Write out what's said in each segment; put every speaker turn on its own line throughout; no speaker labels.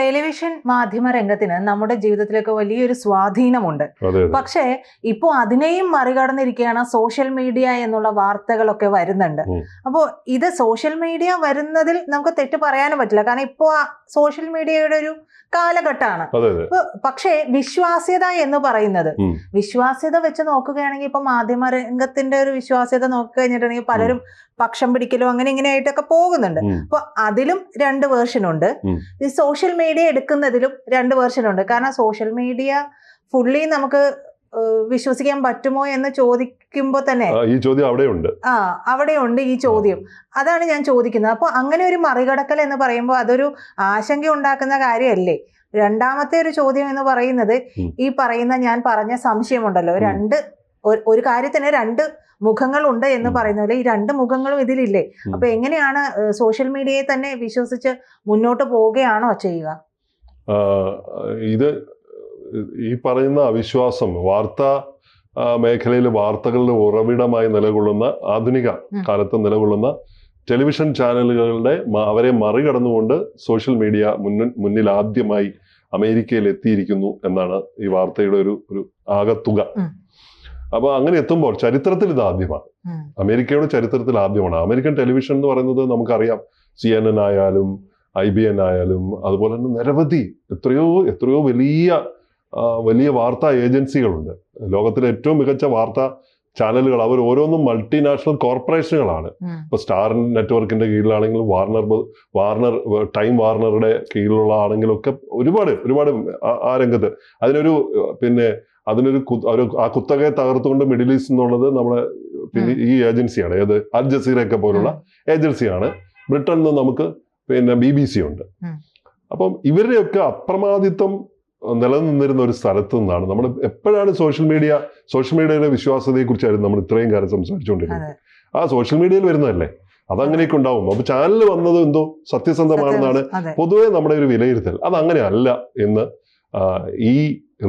Television മാധ്യമ രംഗത്തിന് നമ്മുടെ ജീവിതത്തിലൊക്കെ വലിയൊരു സ്വാധീനമുണ്ട്. പക്ഷേ ഇപ്പോൾ അതിനെയും മറികടന്നിരിക്കുകയാണ് സോഷ്യൽ മീഡിയ എന്നുള്ള വാർത്തകളൊക്കെ വരുന്നുണ്ട്.
അപ്പോ
അപ്പോൾ ഇത് സോഷ്യൽ മീഡിയ വരുന്നതിൽ നമുക്ക് തെറ്റ് പറയാനും പറ്റില്ല. കാരണം ഇപ്പോൾ സോഷ്യൽ മീഡിയയുടെ ഒരു കാലഘട്ടമാണ്. പക്ഷേ വിശ്വാസ്യത എന്ന് പറയുന്നത് വിശ്വാസ്യത വെച്ച് നോക്കുകയാണെങ്കിൽ ഇപ്പൊ മാധ്യമ രംഗത്തിന്റെ ഒരു വിശ്വാസ്യത നോക്കി കഴിഞ്ഞിട്ടുണ്ടെങ്കിൽ പലരും പക്ഷം പിടിക്കലും അങ്ങനെ ഇങ്ങനെ ആയിട്ടൊക്കെ പോകുന്നുണ്ട്. അപ്പൊ അതിലും രണ്ട് വേർഷൻ ഉണ്ട്. ഈ സോഷ്യൽ മീഡിയ എടുക്കുന്നതിലും രണ്ട് വേർഷൻ ഉണ്ട്. കാരണം സോഷ്യൽ മീഡിയ ഫുള്ളി നമുക്ക് വിശ്വസിക്കാൻ പറ്റുമോ എന്ന് ചോദിക്കുമ്പോ തന്നെ
ആ, ഈ ചോദ്യം അവിടെയുണ്ട്.
ആ അവിടെയുണ്ട് ഈ ചോദ്യം. അതാണ് ഞാൻ ചോദിക്കുന്നത്. അപ്പോൾ അങ്ങനെ ഒരു മറികടക്കൽ എന്ന് പറയുമ്പോൾ അതൊരു ആശങ്ക ഉണ്ടാക്കുന്ന കാര്യമല്ലേ? രണ്ടാമത്തെ ഒരു ചോദ്യം എന്ന് പറയുന്നത് ഈ പറയുന്ന ഞാൻ പറഞ്ഞ സംശയമുണ്ടല്ലോ. രണ്ട് ഒരു കാര്യത്തിന് രണ്ട് മുഖങ്ങളുണ്ട് എന്ന്. പറയുന്ന പോലെ ഈ രണ്ട് മുഖങ്ങളും ഇതിലില്ലേ. അപ്പൊ എങ്ങനെയാണ് സോഷ്യൽ മീഡിയയെ തന്നെ വിശ്വസിച്ച് മുന്നോട്ട് പോവുകയാണോ ചെയ്യുക
ഇത് ഈ പറയുന്ന അവിശ്വാസം വാർത്ത മേഖലയിൽ വാർത്തകളുടെ ഉറവിടമായി നിലകൊള്ളുന്ന ആധുനിക. കാലത്ത് നിലകൊള്ളുന്ന ടെലിവിഷൻ ചാനലുകളുടെ അവരെ മറികടന്നുകൊണ്ട് സോഷ്യൽ മീഡിയ മുന്നിൽ മുന്നിൽ ആദ്യമായി അമേരിക്കയിൽ എത്തിയിരിക്കുന്നു എന്നാണ് ഈ വാർത്തയുടെ ഒരു ഒരു ആകത്തുക. അപ്പൊ അങ്ങനെ എത്തുമ്പോൾ ചരിത്രത്തിൽ ഇത് ആദ്യമാണ്. അമേരിക്കയുടെ ചരിത്രത്തിൽ ആദ്യമാണ്. അമേരിക്കൻ ടെലിവിഷൻ എന്ന് പറയുന്നത് നമുക്കറിയാം. സി എൻ എൻ ആയാലും ഐ ബി എൻ ആയാലും അതുപോലെ തന്നെ നിരവധി എത്രയോ എത്രയോ വലിയ വലിയ വാർത്താ ഏജൻസികളുണ്ട്. ലോകത്തിലെ ഏറ്റവും മികച്ച വാർത്താ ചാനലുകൾ അവർ ഓരോന്നും മൾട്ടിനാഷണൽ കോർപ്പറേഷനുകളാണ്. ഇപ്പൊ സ്റ്റാർ നെറ്റ്വർക്കിന്റെ കീഴിലാണെങ്കിലും വാർണർ വാർണർ ടൈം വാർണറുടെ കീഴിലുള്ള ആണെങ്കിലും ഒക്കെ ഒരുപാട് ഒരുപാട് ആ- രംഗത്ത്. അതിനൊരു പിന്നെ അതിനൊരു ഒരു ആ കുത്തകയെ തകർത്തുകൊണ്ട് മിഡിൽ ഈസ്റ്റ് എന്നുള്ളത് നമ്മുടെ പിന്നെ ഈ ഏജൻസിയാണ്. ഏത്? അൽ ജസീറയൊക്കെ പോലുള്ള ഏജൻസിയാണ്. ബ്രിട്ടനിൽ നിന്ന് നമുക്ക് പിന്നെ ബി ബി സി ഉണ്ട്. അപ്പം ഇവരുടെയൊക്കെ അപ്രമാദിത്വം നിലനിന്നിരുന്ന ഒരു സ്ഥലത്തു നിന്നാണ്. നമ്മൾ എപ്പോഴാണ് സോഷ്യൽ മീഡിയ സോഷ്യൽ മീഡിയയുടെ വിശ്വാസതയെ കുറിച്ചായിരുന്നു നമ്മൾ ഇത്രയും കാലം
സംസാരിച്ചുകൊണ്ടിരിക്കുന്നത്
ആ സോഷ്യൽ മീഡിയയിൽ വരുന്നതല്ലേ? അതങ്ങനെയൊക്കെ ഉണ്ടാവും. അപ്പൊ ചാനൽ വന്നത് എന്തോ സത്യസന്ധമാണെന്നാണ് പൊതുവെ നമ്മുടെ ഒരു വിലയിരുത്തൽ. അത് അങ്ങനെയല്ല എന്ന് ഈ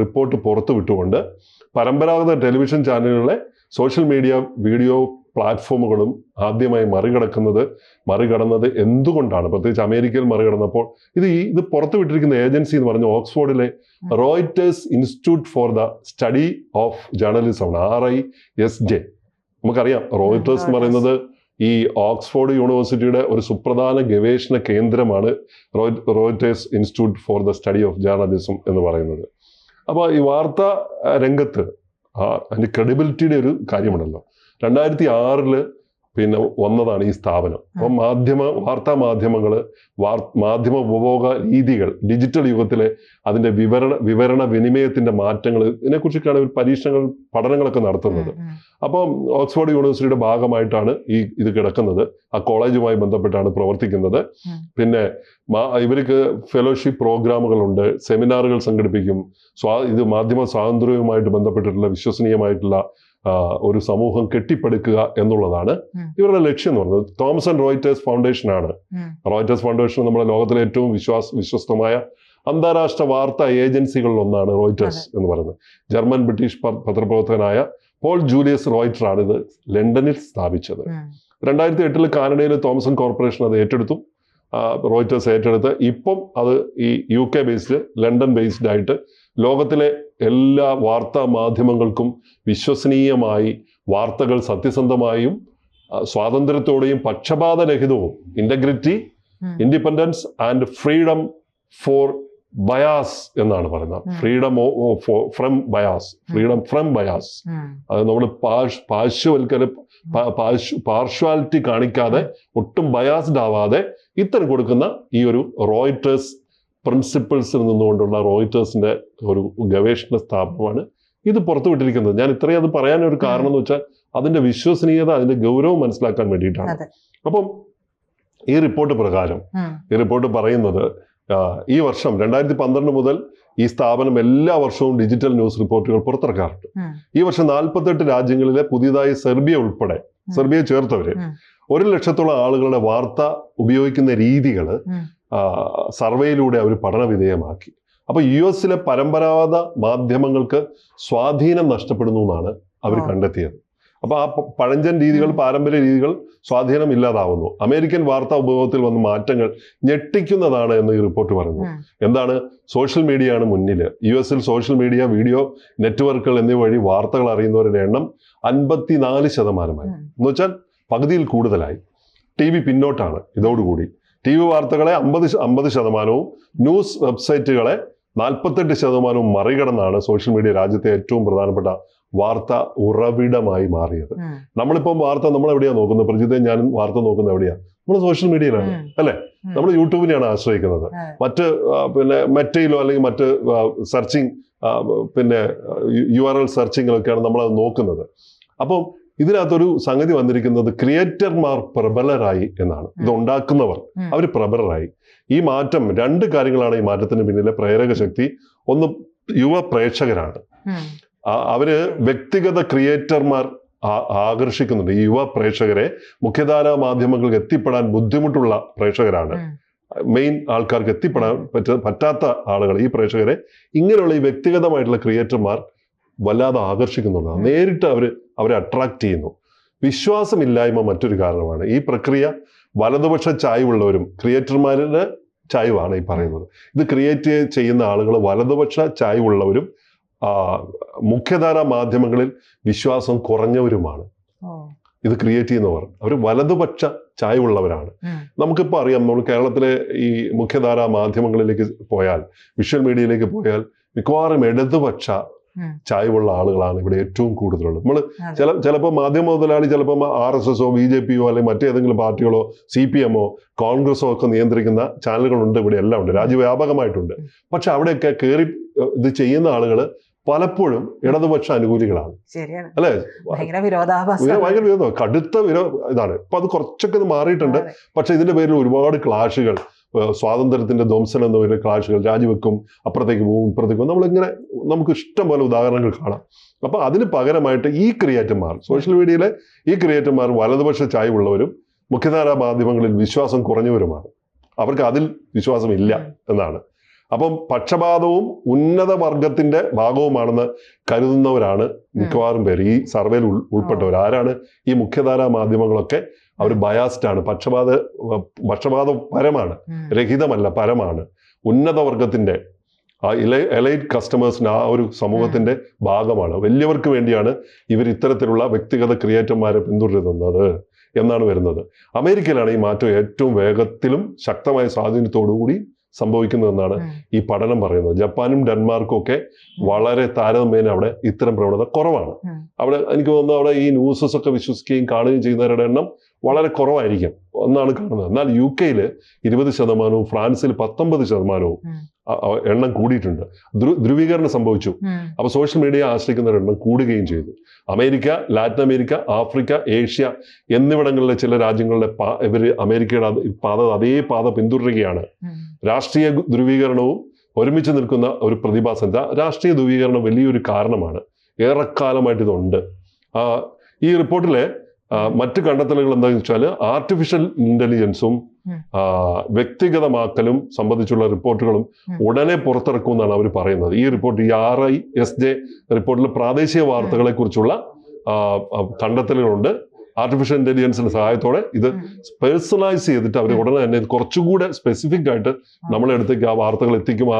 റിപ്പോർട്ട് പുറത്തു വിട്ടുകൊണ്ട് പരമ്പരാഗത ടെലിവിഷൻ ചാനലുകളെ സോഷ്യൽ മീഡിയ വീഡിയോ പ്ലാറ്റ്ഫോമുകളും ആദ്യമായി മറികടക്കുന്നത് മറികടന്നത് എന്തുകൊണ്ടാണ്? പ്രത്യേകിച്ച് അമേരിക്കയിൽ മറികടന്നപ്പോൾ ഇത് ഈ ഇത് പുറത്തു വിട്ടിരിക്കുന്ന ഏജൻസി എന്ന് പറഞ്ഞ ഓക്സ്ഫോർഡിലെ Reuters Institute for the Study of Journalism ആണ് ആർ ഐ എസ് ജെ നമുക്കറിയാം റോയിറ്റേഴ്സ് എന്ന് പറയുന്നത് ഈ ഓക്സ്ഫോർഡ് യൂണിവേഴ്സിറ്റിയുടെ ഒരു സുപ്രധാന ഗവേഷണ കേന്ദ്രമാണ് Roy- Reuters Institute for the Study of Journalism എന്ന് പറയുന്നത്. അപ്പോൾ ഈ വാർത്താ രംഗത്ത് ആ, അതിന്റെ ക്രെഡിബിലിറ്റിയുടെ ഒരു കാര്യമുണ്ടല്ലോ. രണ്ടായിരത്തി ആറിൽ പിന്നെ വന്നതാണ് ഈ സ്ഥാപനം. അപ്പം മാധ്യമ വാർത്താ മാധ്യമങ്ങൾ വാർ മാധ്യമ ഉപഭോഗ രീതികൾ ഡിജിറ്റൽ യുഗത്തിലെ അതിന്റെ വിവരണ വിവരണ വിനിമയത്തിന്റെ മാറ്റങ്ങൾ ഇതിനെക്കുറിച്ചൊക്കെയാണ് ഒരു പരീക്ഷണങ്ങൾ പഠനങ്ങളൊക്കെ നടത്തുന്നത്. അപ്പം ഓക്സ്ഫോർഡ് യൂണിവേഴ്സിറ്റിയുടെ ഭാഗമായിട്ടാണ് ഈ ഇത് കിടക്കുന്നത്. ആ കോളേജുമായി ബന്ധപ്പെട്ടാണ് പ്രവർത്തിക്കുന്നത്. പിന്നെ ഇവർക്ക് ഫെലോഷിപ്പ് പ്രോഗ്രാമുകളുണ്ട് സെമിനാറുകൾ സംഘടിപ്പിക്കും സ്വാ ഇത് മാധ്യമ സ്വാതന്ത്ര്യവുമായിട്ട് ബന്ധപ്പെട്ടിട്ടുള്ള വിശ്വസനീയമായിട്ടുള്ള ഒരു സമൂഹം കെട്ടിപ്പടുക്കുക എന്നുള്ളതാണ് ഇവരുടെ ലക്ഷ്യം എന്ന് പറയുന്നത്. തോമസ് ആൻഡ് റോയിറ്റേഴ്സ് ഫൗണ്ടേഷൻ ആണ്. റോയിറ്റേഴ്സ് ഫൗണ്ടേഷൻ നമ്മുടെ ലോകത്തിലെ ഏറ്റവും വിശ്വാസ വിശ്വസ്തമായ അന്താരാഷ്ട്ര വാർത്താ ഏജൻസികളിൽ ഒന്നാണ് റോയിറ്റേഴ്സ് എന്ന് പറയുന്നത്. ജർമ്മൻ ബ്രിട്ടീഷ് പത്രപ്രവർത്തകനായ പോൾ ജൂലിയസ് റോയിറ്റർ ആണ് ഇത് ലണ്ടനിൽ സ്ഥാപിച്ചത്. രണ്ടായിരത്തി എട്ടിൽ കാനഡയിലെ തോമസൺ കോർപ്പറേഷൻ അത് ഏറ്റെടുത്തു. റോയിറ്റേഴ്സ് ഏറ്റെടുത്ത്. ഇപ്പം അത് ഈ U K based London based ആയിട്ട് ലോകത്തിലെ എല്ലാ വാർത്താ മാധ്യമങ്ങൾക്കും വിശ്വസനീയമായി വാർത്തകൾ സത്യസന്ധമായും സ്വാതന്ത്ര്യത്തോടെയും പക്ഷപാതരഹിതവും integrity independence and freedom for bias എന്നാണ് പറയുന്നത്. Freedom from bias freedom from bias അത് നമ്മൾ പാർശ്വവൽക്കര പാർശ്വാലിറ്റി പാർഷ്വാലിറ്റി കാണിക്കാതെ ഒട്ടും ബയാസ്ഡ് ആവാതെ ഇത്തരം കൊടുക്കുന്ന ഈ ഒരു റോയിറ്റേഴ്സ് പ്രിൻസിപ്പിൾസിൽ നിന്നുകൊണ്ടുള്ള റോയിറ്റേഴ്സിന്റെ ഒരു ഗവേഷണ സ്ഥാപനമാണ് ഇത് പുറത്തുവിട്ടിരിക്കുന്നത്. ഞാൻ ഇത്രയും അത് പറയാനൊരു കാരണം എന്ന് വെച്ചാൽ അതിന്റെ വിശ്വസനീയത അതിന്റെ ഗൗരവം മനസ്സിലാക്കാൻ വേണ്ടിയിട്ടാണ്. അപ്പം ഈ റിപ്പോർട്ട് പ്രകാരം ഈ റിപ്പോർട്ട് പറയുന്നത് ഈ വർഷം രണ്ടായിരത്തി പന്ത്രണ്ട് മുതൽ ഈ സ്ഥാപനം എല്ലാ വർഷവും ഡിജിറ്റൽ ന്യൂസ് റിപ്പോർട്ടുകൾ പുറത്തിറക്കാറുണ്ട്. ഈ വർഷം നാൽപ്പത്തെട്ട് രാജ്യങ്ങളിലെ പുതിയതായി സെർബിയ ഉൾപ്പെടെ സെർബിയ ചേർത്തവര് ഒരു ലക്ഷത്തോളം ആളുകളുടെ വാർത്ത ഉപയോഗിക്കുന്ന രീതികൾ. സർവേയിലൂടെ അവർ പഠനവിധേയമാക്കി. അപ്പോൾ അപ്പൊ യു എസിലെ പരമ്പരാഗത മാധ്യമങ്ങൾക്ക് സ്വാധീനം നഷ്ടപ്പെടുന്നു എന്നാണ് അവർ കണ്ടെത്തിയത്. അപ്പോൾ ആ പഴഞ്ചൻ രീതികൾ പാരമ്പര്യ രീതികൾ സ്വാധീനം ഇല്ലാതാവുന്നു. അമേരിക്കൻ വാർത്താ ഉപയോഗത്തിൽ വന്ന മാറ്റങ്ങൾ ഞെട്ടിക്കുന്നതാണ് എന്ന് ഈ റിപ്പോർട്ട് പറയുന്നു. എന്താണ്? സോഷ്യൽ മീഡിയയാണ് മുന്നിൽ യു എസിൽ സോഷ്യൽ മീഡിയ വീഡിയോ നെറ്റ്വർക്കുകൾ എന്നിവ വഴി വാർത്തകൾ അറിയുന്നവരുടെ എണ്ണം അൻപത്തിനാല് ശതമാനമായി. എന്ന് വെച്ചാൽ പകുതിയിൽ കൂടുതലായി. ടി വി പിന്നോട്ടാണ്. ഇതോടുകൂടി ടി വി വാർത്തകളെ അമ്പത് അമ്പത് ശതമാനവും ന്യൂസ് വെബ്സൈറ്റുകളെ നാൽപ്പത്തെട്ട് ശതമാനവും മറികടന്നാണ് സോഷ്യൽ മീഡിയ രാജ്യത്തെ ഏറ്റവും പ്രധാനപ്പെട്ട വാർത്ത ഉറവിടമായി മാറിയത്. നമ്മളിപ്പം വാർത്ത നമ്മൾ എവിടെയാണ് നോക്കുന്നത്? പ്രജിത്തെ ഞാൻ വാർത്ത നോക്കുന്നത് എവിടെയാ? നമ്മൾ സോഷ്യൽ മീഡിയയിലാണ് അല്ലെ?
അല്ലേ?
നമ്മൾ യൂട്യൂബിനെയാണ് ആശ്രയിക്കുന്നത്. മറ്റ് പിന്നെ മെറ്റയിലോ അല്ലെങ്കിൽ മറ്റ് സെർച്ചിങ് പിന്നെ യു ആർ എൽ സെർച്ചിങ്ങിലൊക്കെയാണ് നമ്മൾ അത് നോക്കുന്നത്. അപ്പം ഇതിനകത്തൊരു സംഗതി വന്നിരിക്കുന്നത് ക്രിയേറ്റർമാർ പ്രബലരായി എന്നാണ്. ഇത് ഉണ്ടാക്കുന്നവർ അവർ പ്രബലരായി. ഈ മാറ്റം രണ്ട് കാര്യങ്ങളാണ് ഈ മാറ്റത്തിന് പിന്നിലെ പ്രേരക ശക്തി. ഒന്ന് യുവ പ്രേക്ഷകരാണ്. അവർ വ്യക്തിഗത ക്രിയേറ്റർമാർ ആകർഷിക്കുന്നുണ്ട്. ഈ യുവ പ്രേക്ഷകരെ മുഖ്യധാരാ മാധ്യമങ്ങൾക്ക് എത്തിപ്പെടാൻ ബുദ്ധിമുട്ടുള്ള പ്രേക്ഷകരാണ്. മെയിൻ ആൾക്കാർക്ക് എത്തിപ്പെടാൻ പറ്റ പറ്റാത്ത ആളുകൾ ഈ പ്രേക്ഷകരെ. ഇങ്ങനെയുള്ള ഈ വ്യക്തിഗതമായിട്ടുള്ള ക്രിയേറ്റർമാർ വല്ലാതെ ആകർഷിക്കുന്നുണ്ട്.
ഉം.
നേരിട്ട് അവർ അവരെ അട്രാക്റ്റ് ചെയ്യുന്നു. വിശ്വാസമില്ലായ്മ മറ്റൊരു കാരണമാണ്. ഈ പ്രക്രിയ വലതുപക്ഷ ചായ്വുള്ളവരും ക്രിയേറ്റർമാരുടെ ചായ്വാണ് ഈ പറയുന്നത്. ഇത് ക്രിയേറ്റ് ചെയ്യുന്ന ആളുകൾ വലതുപക്ഷ ചായ്വുള്ളവരും മുഖ്യധാര മുഖ്യധാരാ മാധ്യമങ്ങളിൽ വിശ്വാസം കുറഞ്ഞവരുമാണ്. ഇത് ക്രിയേറ്റ് ചെയ്യുന്നവർ. അവർ വലതുപക്ഷ ചായ്വുള്ളവരാണ്. നമുക്കിപ്പോൾ അറിയാം നമ്മൾ കേരളത്തിലെ ഈ മുഖ്യധാര മാധ്യമങ്ങളിലേക്ക് പോയാൽ വിഷ്വൽ മീഡിയയിലേക്ക് പോയാൽ മിക്കവാറും ഇടതുപക്ഷ. ചായ്വുള്ള ആളുകളാണ് ഇവിടെ ഏറ്റവും കൂടുതലുള്ളത്. നമ്മൾ ചില ചിലപ്പോൾ മാധ്യമ മുതലാളി ചിലപ്പോൾ ആർ എസ് എസോ ബി ജെ പിയോ അല്ലെങ്കിൽ മറ്റേതെങ്കിലും പാർട്ടികളോ സി പി എമ്മോ കോൺഗ്രസോ ഒക്കെ നിയന്ത്രിക്കുന്ന ചാനലുകളുണ്ട് ഇവിടെ എല്ലാം ഉണ്ട്. രാജ്യവ്യാപകമായിട്ടുണ്ട്. പക്ഷെ അവിടെയൊക്കെ കയറി ഇത് ചെയ്യുന്ന ആളുകൾ പലപ്പോഴും ഇടതുപക്ഷ അനുകൂലികളാണ്.
അല്ലെ
അല്ലേ?
ഭയങ്കര
വിരോധം. കടുത്ത വിരോ ഇതാണ്. ഇപ്പൊ അത് കുറച്ചൊക്കെ മാറിയിട്ടുണ്ട്. പക്ഷെ ഇതിന്റെ പേരിൽ ഒരുപാട് ക്ലാഷുകൾ. ഏഹ് സ്വാതന്ത്ര്യത്തിന്റെ ധ്വംസനം എന്ന പറയുന്ന ക്ലാഷുകൾ രാജിവെക്കും അപ്പുറത്തേക്ക് പോകും ഇപ്പുറത്തേക്ക് പോകും നമ്മളിങ്ങനെ നമുക്ക് ഇഷ്ടം പോലെ ഉദാഹരണങ്ങൾ കാണാം. അപ്പോൾ അതിന് പകരമായിട്ട് ഈ ക്രിയേറ്റർമാർ സോഷ്യൽ മീഡിയയിലെ ഈ ക്രിയേറ്റർമാർ വലതുപക്ഷ ചായ്വുള്ളവരും മുഖ്യധാരാ മാധ്യമങ്ങളിൽ വിശ്വാസം കുറഞ്ഞവരുമാണ്. അവർക്ക് അതിൽ വിശ്വാസമില്ല. എന്നാണ്. അപ്പം പക്ഷപാതവും ഉന്നത വർഗത്തിന്റെ ഭാഗവുമാണെന്ന് കരുതുന്നവരാണ് മിക്കവാറും പേര്. ഈ സർവേയിൽ ഉൾ- ഉൾപ്പെട്ടവർ. ആരാണ് ഈ മുഖ്യധാരാ മാധ്യമങ്ങളൊക്കെ അവർ ബയാസ്ഡ് ആണ്. പക്ഷപാത പക്ഷപാത പരമാണ്. രഹിതമല്ല പരമാണ്. ഉന്നത ഇല എലൈറ്റ് കസ്റ്റമേഴ്സിന് ആ ഒരു സമൂഹത്തിന്റെ ഭാഗമാണ്. വലിയവർക്ക് വേണ്ടിയാണ് ഇവർ ഇത്തരത്തിലുള്ള വ്യക്തിഗത ക്രിയേറ്റർമാരെ പിന്തുടരുന്നത് എന്നാണ് വരുന്നത്. അമേരിക്കയിലാണ് ഈ മാറ്റം ഏറ്റവും വേഗത്തിലും ശക്തമായ സ്വാധീനത്തോടു കൂടി സംഭവിക്കുന്നതെന്നാണ് ഈ പഠനം പറയുന്നത്. ജപ്പാനും ഡെൻമാർക്കും ഒക്കെ വളരെ താരതമ്യേന അവിടെ ഇത്തരം പ്രവണത കുറവാണ്. അവിടെ എനിക്ക് തോന്നുന്നു അവിടെ ഈ ന്യൂസസ് ഒക്കെ വിശ്വസിക്കുകയും കാണുകയും ചെയ്യുന്നവരുടെ എണ്ണം വളരെ കുറവായിരിക്കും. എന്നാണ് കാണുന്നത്. എന്നാൽ യു കെയിൽ ഇരുപത് ശതമാനവും ഫ്രാൻസിൽ പത്തൊമ്പത് ശതമാനവും എണ്ണം കൂടിയിട്ടുണ്ട്. ധ്രു- ധ്രുവീകരണം സംഭവിച്ചു. അപ്പൊ സോഷ്യൽ മീഡിയ ആശ്രയിക്കുന്നവരുടെ എണ്ണം കൂടുകയും ചെയ്തു. America Latin America Africa Asia എന്നിവിടങ്ങളിലെ ചില രാജ്യങ്ങളിലെ പാ- അമേരിക്കയുടെ പാത അതേ പാത പിന്തുടരുകയാണ്. രാഷ്ട്രീയ ധ്രുവീകരണവും ഒരുമിച്ച് നിൽക്കുന്ന ഒരു പ്രതിഭാസം രാഷ്ട്രീയ ധ്രുവീകരണം വലിയൊരു കാരണമാണ്. ഏറെക്കാലമായിട്ട് ഇതുണ്ട്. ഈ റിപ്പോർട്ടിലെ മറ്റ് കണ്ടെത്തലുകൾ എന്താണെന്ന് വെച്ചാൽ ആർട്ടിഫിഷ്യൽ ഇന്റലിജൻസും വ്യക്തിഗതമാക്കലും സംബന്ധിച്ചുള്ള റിപ്പോർട്ടുകളും ഉടനെ പുറത്തിറക്കുമെന്നാണ് അവർ പറയുന്നത്. ഈ റിപ്പോർട്ട് ഈ ആർ ഐ എസ് ജെ റിപ്പോർട്ടിൽ പ്രാദേശിക വാർത്തകളെ കുറിച്ചുള്ള കണ്ടെത്തലുകളുണ്ട്. ആർട്ടിഫിഷ്യൽ ഇന്റലിജൻസിന്റെ സഹായത്തോടെ ഇത് പേഴ്സണലൈസ് ചെയ്തിട്ട് അവർ ഉടനെ തന്നെ ഇത് കുറച്ചുകൂടെ സ്പെസിഫിക് ആയിട്ട് നമ്മളെ അടുത്തേക്ക് ആ വാർത്തകൾ എത്തിക്കും ആ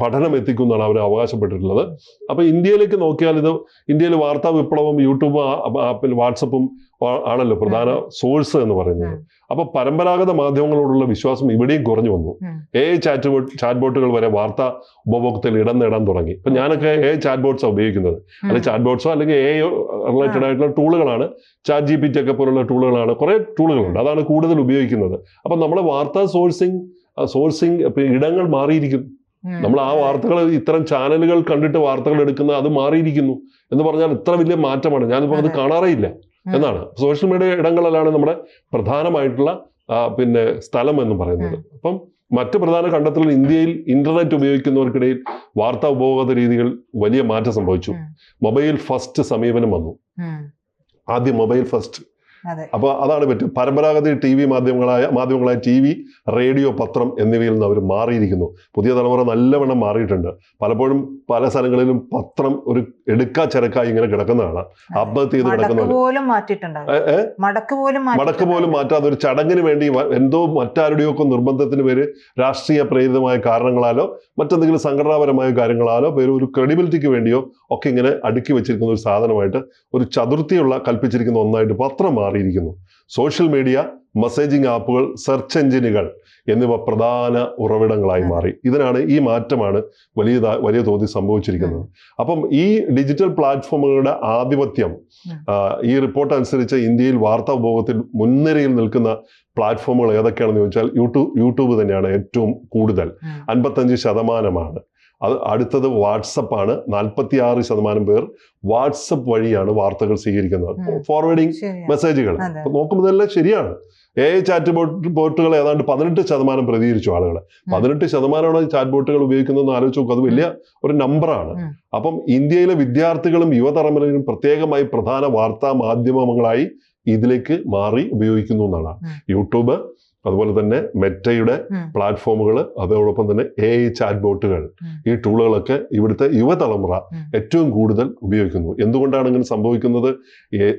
പഠനം എത്തിക്കും എന്നാണ് അവർ അവകാശപ്പെട്ടിട്ടുള്ളത്. അപ്പൊ ഇന്ത്യയിലേക്ക് നോക്കിയാൽ ഇത് ഇന്ത്യയിൽ വാർത്താ വിപ്ലവം യൂട്യൂബും ആപ്പിൽ വാട്സപ്പും ആണല്ലോ പ്രധാന സോഴ്സ് എന്ന് പറയുന്നത്. അപ്പൊ പരമ്പരാഗത മാധ്യമങ്ങളോടുള്ള വിശ്വാസം ഇവിടെയും കുറഞ്ഞു വന്നു. എ ചാറ്റ് ചാറ്റ് ബോട്ടുകൾ വരെ വാർത്ത ഉപഭോക്തത്തിൽ ഇടം നേടാൻ തുടങ്ങി. ഇപ്പൊ ഞാനൊക്കെ എ ചാറ്റ് ബോട്ട്സാണ് ഉപയോഗിക്കുന്നത്. അല്ലെങ്കിൽ ചാറ്റ് ബോട്ട്സോ അല്ലെങ്കിൽ എ റിലേറ്റഡ് ആയിട്ടുള്ള ടൂളുകളാണ് ചാറ്റ് ജി പി ടി ഒക്കെ പോലുള്ള ടൂളുകളാണ് കുറെ ടൂളുകളുണ്ട് അതാണ് കൂടുതൽ ഉപയോഗിക്കുന്നത്. അപ്പൊ നമ്മുടെ വാർത്താ സോഴ്സിങ് സോഴ്സിങ് ഇടങ്ങൾ മാറിയിരിക്കുന്നു നമ്മൾ ആ വാർത്തകൾ ഇത്തരം ചാനലുകൾ കണ്ടിട്ട് വാർത്തകൾ എടുക്കുന്ന അത് മാറിയിരിക്കുന്നു എന്ന് പറഞ്ഞാൽ ഇത്ര വലിയ മാറ്റമാണ്. ഞാനിപ്പോൾ അത്. കാണാറേ ഇല്ല. എന്നാണ്. സോഷ്യൽ മീഡിയ ഇടങ്ങളിലാണ് നമ്മുടെ പ്രധാനമായിട്ടുള്ള പിന്നെ സ്ഥലം എന്ന് പറയുന്നത്. അപ്പം മറ്റ് പ്രധാന കണ്ടെത്തലുകൾ ഇന്ത്യയിൽ ഇന്റർനെറ്റ് ഉപയോഗിക്കുന്നവർക്കിടയിൽ വാർത്താ ഉപഭോഗത രീതികൾ വലിയ മാറ്റം സംഭവിച്ചു. മൊബൈൽ ഫസ്റ്റ് സമീപനം വന്നു. ആദ്യം മൊബൈൽ ഫസ്റ്റ് അപ്പോൾ അതാണ് പറ്റും. പരമ്പരാഗത ടി വി മാധ്യമങ്ങളായ മാധ്യമങ്ങളായ ടി വി റേഡിയോ പത്രം എന്നിവയിൽ നിന്ന് അവർ മാറിയിരിക്കുന്നു. പുതിയ തലമുറ നല്ലവണ്ണം മാറിയിട്ടുണ്ട്. പലപ്പോഴും പല സ്ഥലങ്ങളിലും പത്രം ഒരു എടുക്കാ ചരക്കായി ഇങ്ങനെ കിടക്കുന്നതാണ്. ആത്മഹത്യ ചെയ്ത്
മടക്ക്
കിടക്കുന്നത്
പോലും മാറ്റിയിട്ടുണ്ടാവും.
ഏ, ഏ?
മടക്ക് പോലും
മാറ്റാതെ ഒരു ചടങ്ങിന് വേണ്ടി എന്തോ മറ്റാരുടെയോ നിർബന്ധത്തിന് പേര് രാഷ്ട്രീയ പ്രേരിതമായ കാരണങ്ങളാലോ മറ്റെന്തെങ്കിലും സംഘടനാപരമായ കാര്യങ്ങളാലോ പേര് ഒരു ക്രെഡിബിലിറ്റിക്ക് വേണ്ടിയോ ഒക്കെ ഇങ്ങനെ അടുക്കി വെച്ചിരിക്കുന്ന ഒരു സാധനമായിട്ട് ഒരു ചതുർത്ഥിയുള്ള കൽപ്പിച്ചിരിക്കുന്ന ഒന്നായിട്ട് പത്രം മാറിയിരിക്കുന്നു. സോഷ്യൽ മീഡിയ മെസ്സേജിംഗ് ആപ്പുകൾ സെർച്ച് എഞ്ചിനുകൾ എന്നിവ പ്രധാന ഉറവിടങ്ങളായി മാറി. ഇതിനാണ് ഈ മാറ്റമാണ് വലിയ വലിയ തോതിൽ സംഭവിച്ചിരിക്കുന്നത്. അപ്പം ഈ ഡിജിറ്റൽ പ്ലാറ്റ്ഫോമുകളുടെ ആധിപത്യം ഈ റിപ്പോർട്ട് അനുസരിച്ച് ഇന്ത്യയിൽ വാർത്താ ഉപഭോഗത്തിൽ മുൻനിരയിൽ നിൽക്കുന്ന പ്ലാറ്റ്ഫോമുകൾ ഏതൊക്കെയാണെന്ന് ചോദിച്ചാൽ യൂട്യൂബ് യൂട്യൂബ് തന്നെയാണ് ഏറ്റവും കൂടുതൽ. അൻപത്തഞ്ച് ശതമാനമാണ്. അത് അടുത്തത് വാട്സപ്പ് ആണ്. നാൽപ്പത്തി ആറ് ശതമാനം പേർ വാട്സപ്പ് വഴിയാണ് വാർത്തകൾ സ്വീകരിക്കുന്നത്.
ഫോർവേഡിങ്
ഫോർവേഡിംഗ് മെസ്സേജുകൾ നോക്കുമ്പോൾ ഇതെല്ലാം ശരിയാണ്. എ ചാറ്റ് ബോട്ട് ബോട്ടുകൾ ഏതാണ്ട് പതിനെട്ട് ശതമാനം പ്രതികരിച്ചു ആളുകൾ പതിനെട്ട് ശതമാനമാണ് ചാറ്റ് ബോട്ടുകൾ ഉപയോഗിക്കുന്നതെന്ന് ആലോചിച്ച് നോക്കും. അത് വലിയ ഒരു നമ്പറാണ് അപ്പം ഇന്ത്യയിലെ വിദ്യാർത്ഥികളും യുവതലമുറയിലും പ്രത്യേകമായി പ്രധാന വാർത്താ മാധ്യമങ്ങളായി ഇതിലേക്ക് മാറി ഉപയോഗിക്കുന്നു എന്നാണ്. യൂട്യൂബ് അതുപോലെ തന്നെ മെറ്റയുടെ. പ്ലാറ്റ്ഫോമുകൾ അതോടൊപ്പം തന്നെ എ ഐ ചാറ്റ് ബോട്ടുകൾ ഈ ടൂളുകളൊക്കെ ഇവിടുത്തെ യുവതലമുറ ഏറ്റവും കൂടുതൽ ഉപയോഗിക്കുന്നു. എന്തുകൊണ്ടാണ് ഇങ്ങനെ സംഭവിക്കുന്നത്?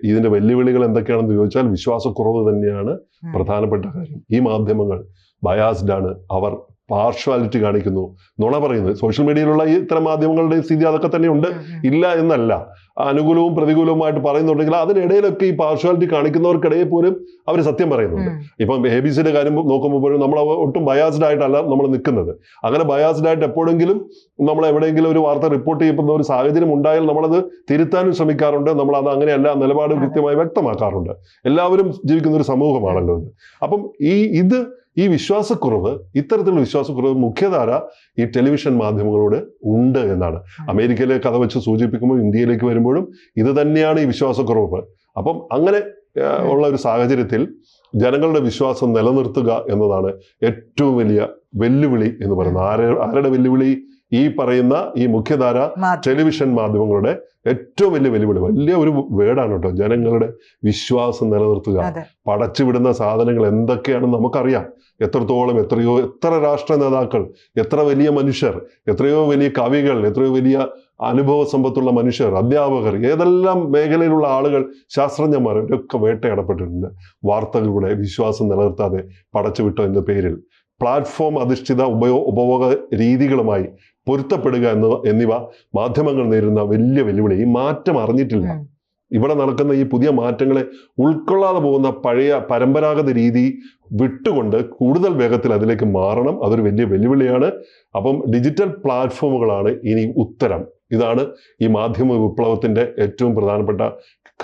ഇതിന്റെ വെല്ലുവിളികൾ എന്തൊക്കെയാണെന്ന് ചോദിച്ചാൽ വിശ്വാസക്കുറവ് തന്നെയാണ് പ്രധാനപ്പെട്ട കാര്യം. ഈ മാധ്യമങ്ങൾ ബയാസ്ഡ് ആണ്. അവർ പാർഷ്വാലിറ്റി കാണിക്കുന്നു. നുണ പറയുന്നത് സോഷ്യൽ മീഡിയയിലുള്ള ഈ ഇത്തരം മാധ്യമങ്ങളുടെ സ്ഥിതി അതൊക്കെ തന്നെയുണ്ട്.
ഉം. ഉം.
ഇല്ല എന്നല്ല. അനുകൂലവും പ്രതികൂലവുമായിട്ട് പറയുന്നുണ്ടെങ്കിൽ അതിനിടയിലൊക്കെ ഈ പാർഷ്വാലിറ്റി കാണിക്കുന്നവർക്കിടയിൽ പോലും അവർ സത്യം പറയുന്നുണ്ട്. ഇപ്പം എ ബി സിയുടെ കാര്യം നോക്കുമ്പോൾ പോലും നമ്മൾ ഒട്ടും ബയാസ്ഡ് ആയിട്ടല്ല നമ്മൾ നിൽക്കുന്നത്. അങ്ങനെ ബയാസ്ഡ് ആയിട്ട് എപ്പോഴെങ്കിലും നമ്മൾ എവിടെയെങ്കിലും ഒരു വാർത്ത റിപ്പോർട്ട് ചെയ്യപ്പെടുന്ന ഒരു സാഹചര്യം ഉണ്ടായാൽ നമ്മളത് തിരുത്താനും ശ്രമിക്കാറുണ്ട്. നമ്മൾ അത് അങ്ങനെയല്ല നിലപാട് കൃത്യമായി വ്യക്തമാക്കാറുണ്ട്. എല്ലാവരും ജീവിക്കുന്ന ഒരു സമൂഹമാണല്ലോ ഇത്. അപ്പം ഈ ഇത് ഈ വിശ്വാസക്കുറവ് ഇത്തരത്തിലുള്ള വിശ്വാസക്കുറവ് മുഖ്യധാര ഈ ടെലിവിഷൻ മാധ്യമങ്ങളോട് ഉണ്ട് എന്നാണ്. അമേരിക്കയിലെ കഥ വെച്ച് സൂചിപ്പിക്കുമ്പോൾ ഇന്ത്യയിലേക്ക് വരുമ്പോഴും ഇത് തന്നെയാണ് ഈ വിശ്വാസക്കുറവ്. അപ്പം അങ്ങനെ ഉള്ള ഒരു സാഹചര്യത്തിൽ ജനങ്ങളുടെ വിശ്വാസം നിലനിർത്തുക എന്നതാണ് ഏറ്റവും വലിയ വെല്ലുവിളി എന്ന് പറയുന്നത്. ആരെ ആരുടെ വെല്ലുവിളി? ഈ പറയുന്ന ഈ മുഖ്യധാര ടെലിവിഷൻ മാധ്യമങ്ങളുടെ ഏറ്റവും വലിയ വെല്ലുവിളി വലിയ ഒരു വേടാണ് കേട്ടോ ജനങ്ങളുടെ വിശ്വാസം നിലനിർത്തുക.
പടച്ചു
പടച്ചുവിടുന്ന സാധനങ്ങൾ എന്തൊക്കെയാണെന്ന് നമുക്കറിയാം. എത്രത്തോളം എത്രയോ എത്ര രാഷ്ട്ര നേതാക്കൾ എത്ര വലിയ മനുഷ്യർ എത്രയോ വലിയ കവികൾ എത്രയോ വലിയ അനുഭവ സമ്പത്തുള്ള മനുഷ്യർ അധ്യാപകർ ഏതെല്ലാം മേഖലയിലുള്ള ആളുകൾ ശാസ്ത്രജ്ഞന്മാർ ഇവരൊക്കെ വേട്ടയാടപ്പെട്ടിട്ടുണ്ട്. വാർത്തകളുടെ വിശ്വാസം നിലനിർത്താതെ എന്ന പേരിൽ. പ്ലാറ്റ്ഫോം അധിഷ്ഠിത ഉപയോ ഉപഭോഗ രീതികളുമായി പൊരുത്തപ്പെടുക എന്ന എന്നിവ മാധ്യമങ്ങൾ നേരിടുന്ന വലിയ വെല്ലുവിളി. ഈ മാറ്റം അറിഞ്ഞിട്ടില്ല. ഇവിടെ നടക്കുന്ന ഈ പുതിയ മാറ്റങ്ങളെ ഉൾക്കൊള്ളാതെ പോകുന്ന പഴയ പരമ്പരാഗത രീതി വിട്ടുകൊണ്ട് കൂടുതൽ വേഗത്തിൽ അതിലേക്ക് മാറണം. അതൊരു വലിയ വെല്ലുവിളിയാണ്. അപ്പം ഡിജിറ്റൽ പ്ലാറ്റ്ഫോമുകളാണ് ഇനി ഉത്തരം. ഇതാണ് ഈ മാധ്യമ വിപ്ലവത്തിന്റെ ഏറ്റവും പ്രധാനപ്പെട്ട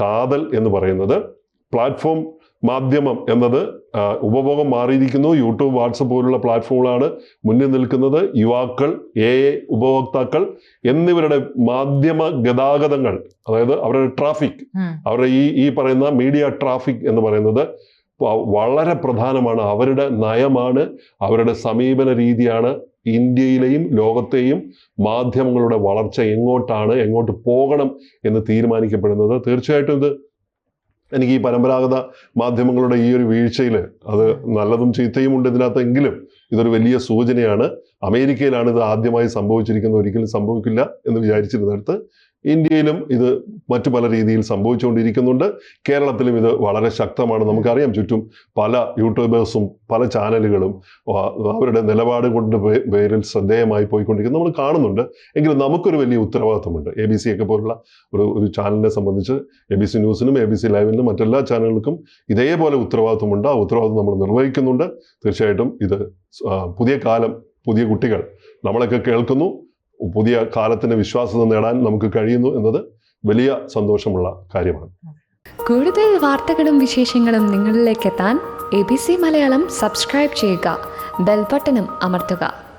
കാതൽ എന്ന് പറയുന്നത്. പ്ലാറ്റ്ഫോം മാധ്യമം എന്നത് ഉപഭോഗം മാറിയിരിക്കുന്നു. യൂട്യൂബ് വാട്സപ്പ് പോലുള്ള പ്ലാറ്റ്ഫോമുകളാണ് മുന്നിൽ നിൽക്കുന്നത്. യുവാക്കൾ എ ഉപഭോക്താക്കൾ എന്നിവരുടെ മാധ്യമ ഗതാഗതങ്ങൾ അതായത് അവരുടെ ട്രാഫിക് അവരുടെ ഈ ഈ പറയുന്ന മീഡിയ ട്രാഫിക് എന്ന് പറയുന്നത് വളരെ പ്രധാനമാണ്. അവരുടെ നയമാണ് അവരുടെ സമീപന രീതിയാണ് ഇന്ത്യയിലെയും ലോകത്തെയും മാധ്യമങ്ങളുടെ വളർച്ച എങ്ങോട്ടാണ് എങ്ങോട്ട് പോകണം എന്ന് തീരുമാനിക്കപ്പെടുന്നത്. തീർച്ചയായിട്ടും ഇത് എനിക്ക് ഈ പരമ്പരാഗത മാധ്യമങ്ങളുടെ ഈ ഒരു വീഴ്ചയിൽ അത് നല്ലതും ചീത്തയും ഉണ്ട് ഇതിനകത്തെങ്കിലും ഇതൊരു വലിയ സൂചനയാണ്. അമേരിക്കയിലാണ് ഇത് ആദ്യമായി സംഭവിച്ചിരിക്കുന്നത്. ഒരിക്കലും സംഭവിക്കില്ല എന്ന് വിചാരിച്ചിരുന്നിടത്ത് ഇന്ത്യയിലും ഇത് മറ്റു പല രീതിയിൽ സംഭവിച്ചുകൊണ്ടിരിക്കുന്നുണ്ട്. കേരളത്തിലും ഇത് വളരെ ശക്തമാണ്. നമുക്കറിയാം ചുറ്റും പല യൂട്യൂബേഴ്സും പല ചാനലുകളും അവരുടെ നിലപാട് കൊണ്ട് പേരിൽ ശ്രദ്ധേയമായി പോയിക്കൊണ്ടിരിക്കുന്നു. നമ്മൾ കാണുന്നുണ്ട്. എങ്കിലും നമുക്കൊരു വലിയ ഉത്തരവാദിത്വമുണ്ട് എ ബി സി ഒക്കെ പോലുള്ള ഒരു ഒരു ചാനലിനെ സംബന്ധിച്ച് എ ബി സി ന്യൂസിനും എ ബി സി ലൈവിനും മറ്റെല്ലാ ചാനലുകൾക്കും ഇതേപോലെ ഉത്തരവാദിത്വമുണ്ട് ആ ഉത്തരവാദിത്വം നമ്മൾ നിർവഹിക്കുന്നുണ്ട്. തീർച്ചയായിട്ടും ഇത് പുതിയ കാലം പുതിയ കുട്ടികൾ നമ്മളൊക്കെ കേൾക്കുന്നു. പുതിയ കാലത്തിന് വിശ്വാസത നേടാൻ നമുക്ക് കഴിയുന്നു എന്നത് വലിയ സന്തോഷമുള്ള കാര്യമാണ്.
കൂടുതൽ വാർത്തകളും വിശേഷങ്ങളും നിങ്ങളിലേക്ക് എത്താൻ A B C Malayalam subscribe ചെയ്യുക. ബെൽബട്ടനും അമർത്തുക.